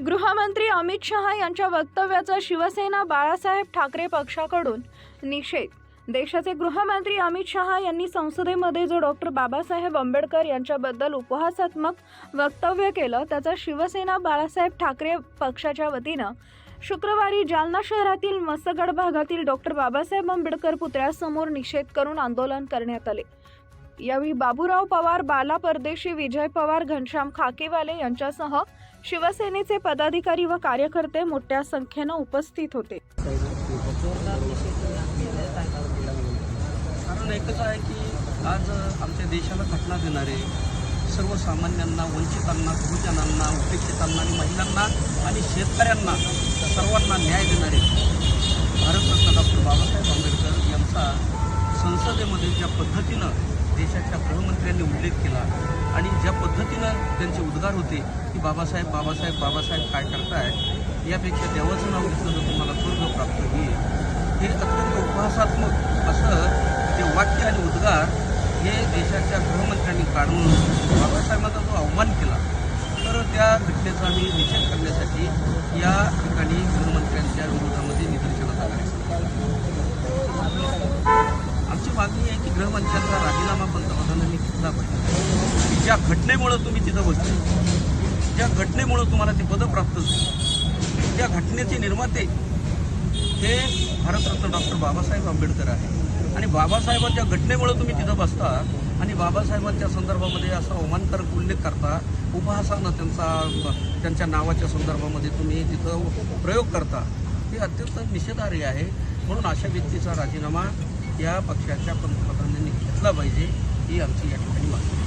गृहमंत्री अमित शहा यांच्या वक्तव्याचा शिवसेना बाळासाहेब ठाकरे पक्षाकडून निषेध. देशाचे गृहमंत्री अमित शहा यांनी संसदेमध्ये जो डॉक्टर बाबासाहेब आंबेडकर यांच्याबद्दल उपहासात्मक वक्तव्य केलं त्याचा शिवसेना बाळासाहेब ठाकरे पक्षाच्या वतीनं शुक्रवारी जालना शहरातील मसगड भागातील डॉक्टर बाबासाहेब आंबेडकर पुतळ्यासमोर निषेध करून आंदोलन करण्यात आले. यावेळी बाबूराव पवार बाला परदेशी विजय पवार घनश्याम खाकेवाले यांच्यासह शिवसेनेचे पदाधिकारी व कार्यकर्ते मोठ्या संख्येनं उपस्थित होते. कारण एकच आहे की आज आमच्या देशाला घटना देणारे सर्वसामान्यांना वंचितांना बहुजनांना उपेक्षितांना आणि महिलांना आणि शेतकऱ्यांना सर्वांना न्याय देणारे भारतरत्न डॉक्टर बाबासाहेब आंबेडकर यांचा संसदेमध्ये ज्या पद्धतीनं देशाच्या गृहमंत्र्यांनी उल्लेख केला आणि ज्या पद्धतीनं त्यांचे उद्गार होते की बाबासाहेब बाबासाहेब बाबासाहेब काय करताय यापेक्षा देवाचं नाव घेतलं तर तुम्हाला स्वर्ग प्राप्त होईल. हे अत्यंत उपहासात्मक असं ते वाक्य आणि उद्गार हे देशाच्या गृहमंत्र्यांनी काढून बाबासाहेबांचा जो अवमान केला तर त्या घटनेचा आम्ही निषेध करण्यासाठी या ठिकाणी गृहमंत्र्यांच्या विरोधामध्ये निदर्शनात आलं आमची मागणी राजीनामा पंतप्रधानांनी घेतला पाहिजे. ज्या घटनेमुळं तुम्ही तिथं बसले ज्या घटनेमुळं तुम्हाला ते पदं प्राप्त झाली त्या घटनेचे निर्माते हे भारतरत्न डॉक्टर बाबासाहेब आंबेडकर आहे आणि बाबासाहेबांच्या घटनेमुळं तुम्ही तिथं बसता आणि बाबासाहेबांच्या संदर्भामध्ये असा अवमानकारक उल्लेख करता उपहासानं त्यांचा त्यांच्या नावाच्या संदर्भामध्ये तुम्ही तिथं प्रयोग करता हे अत्यंत निषेधार्ह आहे. म्हणून अशा व्यक्तीचा राजीनामा या पक्षाच्या पंतप्रधानांनी घेतला पाहिजे ही आमची या ठिकाणी मागणी